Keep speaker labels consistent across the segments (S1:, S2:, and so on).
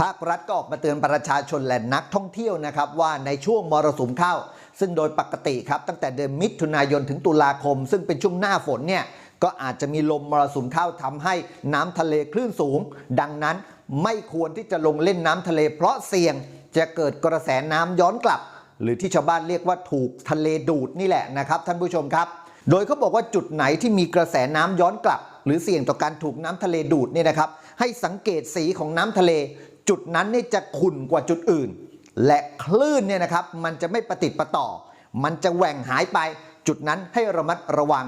S1: ภาครัฐก็ออกมาเตือนประชาชนและนักท่องเที่ยวนะครับว่าในช่วงมรสุมเข้า ซึ่งโดยปกติครับตั้งแต่เดือนมิถุนายนถึงตุลาคม ซึ่งเป็นช่วงหน้าฝนเนี่ยก็อาจจะมีลมมรสุมเข้าทำให้น้ำทะเลคลื่นสูง ดังนั้นไม่ควรที่จะลงเล่นน้ำทะเล เพราะเสี่ยงจะเกิดกระแสน้ำย้อนกลับ หรือที่ชาวบ้านเรียกว่าถูกทะเลดูดนี่แหละนะครับท่านผู้ชมครับ โดยเขาบอกว่าจุดไหนที่มีกระแสน้ำย้อนกลับ หรือเสี่ยงต่อการถูกน้ำทะเลดูดเนี่ยนะครับ ให้สังเกตสีของน้ำทะเล จุดนั้นเนี่ยจะขุ่นกว่าจุดอื่น และคลื่นเนี่ยนะครับมันจะไม่ประติดประต่อ มันจะแหว่งหายไป จุดนั้นให้ระมัดระวัง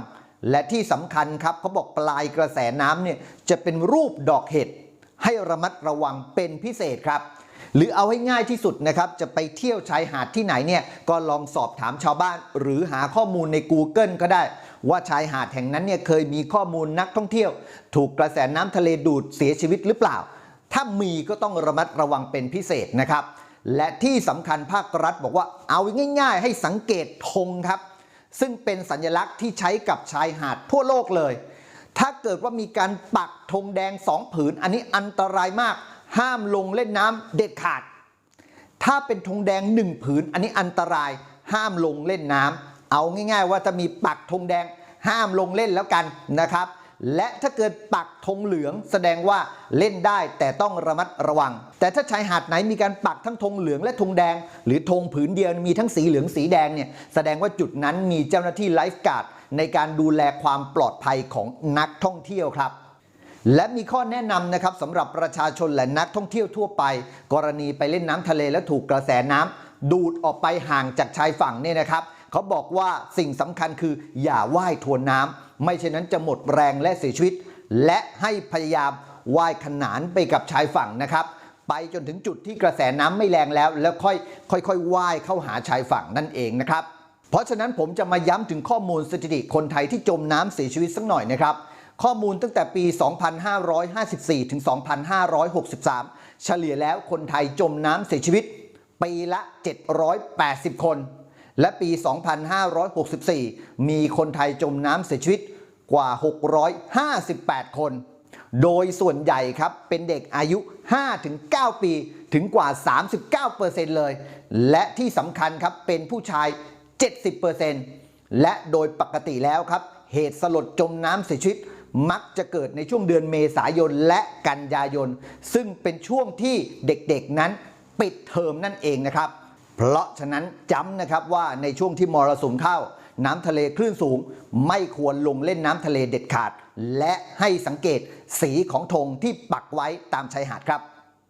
S1: และที่สำคัญครับเขาบอกปลายกระแสน้ำเนี่ยจะเป็นรูปดอกเห็ดให้ระมัดระวังเป็นพิเศษครับ หรือเอาให้ง่ายที่สุดนะครับ จะไปเที่ยวชายหาดที่ไหนเนี่ยก็ลองสอบถามชาวบ้าน หรือหาข้อมูลใน Google ก็ได้ ว่าชายหาดแห่งนั้นเนี่ยเคยมีข้อมูลนักท่องเที่ยว ถูกกระแสน้ำทะเลดูดเสียชีวิตหรือเปล่าามีก็ต้องระมัดระวังเป็นพิเศษนะครับ และที่สำคัญภาครัฐบอกว่าเอาง่าย ๆ ให้สังเกตธงครับ ซึ่งเป็นสัญลักษณ์ที่ใช้กับชายหาดทั่วโลกเลย ถ้าเกิดว่ามีการปักธงแดงสองผืน อันนี้อันตรายมาก ห้ามลงเล่นน้ำเด็ดขาด ถ้าเป็นธงแดงหนึ่งผืน อันนี้อันตรายห้ามลงเล่นน้ำเอาง่าย ๆ ว่าจะมีปักธงแดงห้ามลงเล่นแล้วกันนะครับ และถ้าเกิดปักธงเหลืองแสดงว่าเล่นได้แต่ต้องระมัดระวัง แต่ถ้าชายหาดไหนมีการปักทั้งธงเหลืองและธงแดง หรือธงผืนเดียวมีทั้งสีเหลืองสีแดงเนี่ยแสดงว่าจุดนั้นมีเจ้าหน้าที่ไลฟ์การ์ดในการดูแลความปลอดภัยของนักท่องเที่ยวครับและมีข้อแนะนำนะครับสำหรับประชาชนและนักท่องเที่ยวทั่วไป กรณีไปเล่นน้ำทะเลแล้วถูกกระแสน้ำดูดออกไปห่างจากชายฝั่งเนี่ยนะครับ เขาบอกว่าสิ่งสำคัญคืออย่าว่ายทวนน้ำไม่เช่นนั้นจะหมดแรงและเสียชีวิต และให้พยายามว่ายขนานไปกับชายฝั่งนะครับ ไปจนถึงจุดที่กระแสน้ำไม่แรงแล้ว แล้วค่อยค่อยๆว่ายเข้าหาชายฝั่งนั่นเองนะครับ เพราะฉะนั้นผมจะมาย้ำถึงข้อมูลสถิติคนไทยที่จมน้ำเสียชีวิตสักหน่อยนะครับข้อมูลตั้งแต่ปี 2554 ถึง 2563 เฉลี่ยแล้วคนไทยจมน้ำเสียชีวิต ปีละ 780 คน และปี 2564 มีคนไทยจมน้ำเสียชีวิตกว่า 658 คน โดยส่วนใหญ่ครับเป็นเด็กอายุ 5-9 ปีถึงกว่า 39%เลย และที่สำคัญครับเป็นผู้ชาย 70%และโดยปกติแล้วครับ เหตุสลดจมน้ำเสียชีวิตมักจะเกิดในช่วงเดือนเมษายนและกันยายน ซึ่งเป็นช่วงที่เด็กๆนั้นปิดเทอมนั่นเองนะครับ เพราะฉะนั้นจำนะครับว่าในช่วงที่มรสุมเข้า น้ำทะเลคลื่นสูง ไม่ควรลงเล่นน้ำทะเลเด็ดขาด และให้สังเกตสีของธงที่ปักไว้ตามชายหาดครับ